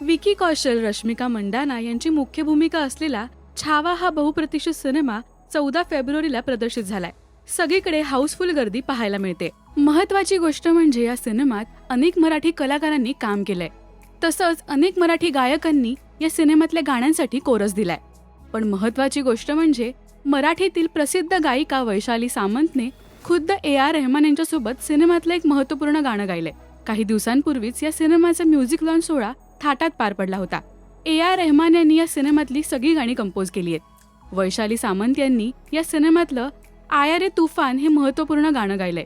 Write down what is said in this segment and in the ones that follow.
विकी कौशल रश्मिका मंडाना यांची मुख्य भूमिका असलेला छावा हा बहुप्रतिष्ठित सिनेमा चौदा फेब्रुवारीला प्रदर्शित झालाय. सगळीकडे हाऊसफुल गर्दी पाहायला मिळते. महत्वाची गोष्ट म्हणजे या सिनेमात अनेक मराठी कलाकारांनी काम केलंय. तसंच अनेक मराठी गायकांनी या सिनेमातल्या गाण्यांसाठी कोरस दिलाय. पण महत्वाची गोष्ट म्हणजे मराठीतील प्रसिद्ध गायिका वैशाली सामंतने खुद्द ए आर रेहमान यांच्यासोबत सिनेमातलं एक महत्त्वपूर्ण गाणं गायलंय. काही दिवसांपूर्वीच या सिनेमाचा म्युझिक लॉन्च सोहळा थाटात पार पडला होता. ए आर रेहमान यांनी या सिनेमातली सगळी गाणी कंपोज केली आहेत. वैशाली सामंत यांनी या सिनेमातलं आया रे तुफान हे महत्त्वपूर्ण गाणं गायलंय.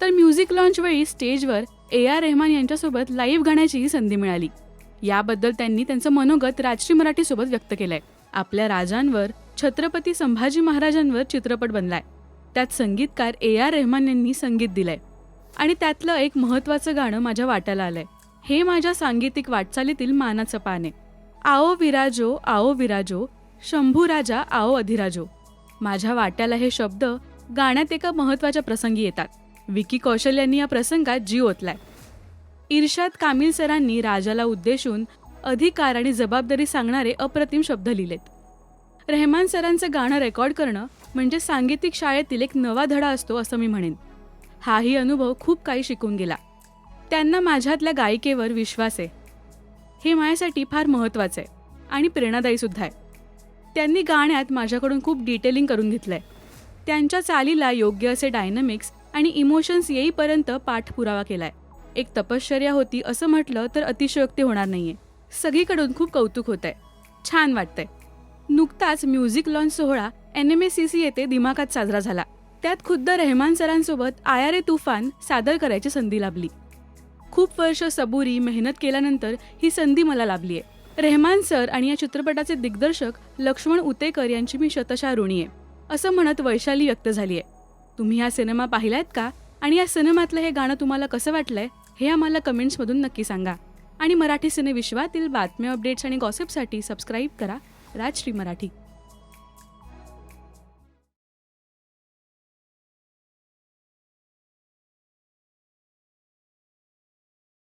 तर म्युझिक लॉन्च वेळी स्टेजवर ए आर रेहमान यांच्यासोबत लाईव्ह गाण्याचीही संधी मिळाली. याबद्दल त्यांनी त्यांचं मनोगत राजश्री मराठीसोबत व्यक्त केलंय. आपल्या राजांवर छत्रपती संभाजी महाराजांवर चित्रपट बनलाय. त्यात संगीतकार ए आर रेहमान यांनी संगीत दिलंय. आणि त्यातलं एक महत्वाचं गाणं माझ्या वाट्याला आलंय. हे माझ्या सांगीतिक वाटचालीतील मानाचं पान आहे. आओ विराजो आओ विराजो शंभू राजा आओ अधिराजो. माझ्या वाट्याला हे शब्द गाण्यात एका महत्त्वाच्या प्रसंगी येतात. विकी कौशल यांनी या प्रसंगात जीव ओतलाय. इर्शाद कामिल सरांनी राजाला उद्देशून अधिकार आणि जबाबदारी सांगणारे अप्रतिम शब्द लिहिलेत. रेहमान सरांचं गाणं रेकॉर्ड करणं म्हणजे सांगीतिक शाळेतील एक नवा धडा असतो असं मी म्हणेन. हाही अनुभव खूप काही शिकून गेला. त्यांना माझ्यातल्या गायिकेवर विश्वास आहे. हे माझ्यासाठी फार महत्त्वाचं आहे आणि प्रेरणादायीसुद्धा आहे. त्यांनी गाण्यात माझ्याकडून खूप डिटेलिंग करून घेतलं आहे त्यांच्या चालीला योग्य असे डायनॅमिक्स आणि इमोशन्स येईपर्यंत पाठपुरावा केलाय. एक तपश्चर्या होती असं म्हटलं तर अतिशयोक्ती होणार नाहीये. सगळीकडून खूप कौतुक होत आहे छान वाटतंय. नुकताच म्युझिक लॉन्च सोहळा एन एम सी सी येथे दिमाखात साजरा झाला. त्यात खुद्द रेहमान सरांसोबत आया रे तुफान सादर करायची संधी लाभली. खूप वर्ष सबुरी मेहनत केल्यानंतर ही संधी मला लाभली आहे रेहमान सर आणि या चित्रपटाचे दिग्दर्शक लक्ष्मण उतेकर यांची मी शतशा ऋणी आहे. असं म्हणत वैशाली व्यक्त झाली आहे तुम्ही हा सिनेमा पाहिलायत का? आणि या सिनेमातलं हे गाणं तुम्हाला कसं वाटलंय? हे आम्हाला कमेंट्समधून नक्की सांगा. आणि मराठी सिनेविश्वातील बातम्या अपडेट्स आणि गॉसिपसाठी सबस्क्राईब करा. राजश्री मराठी.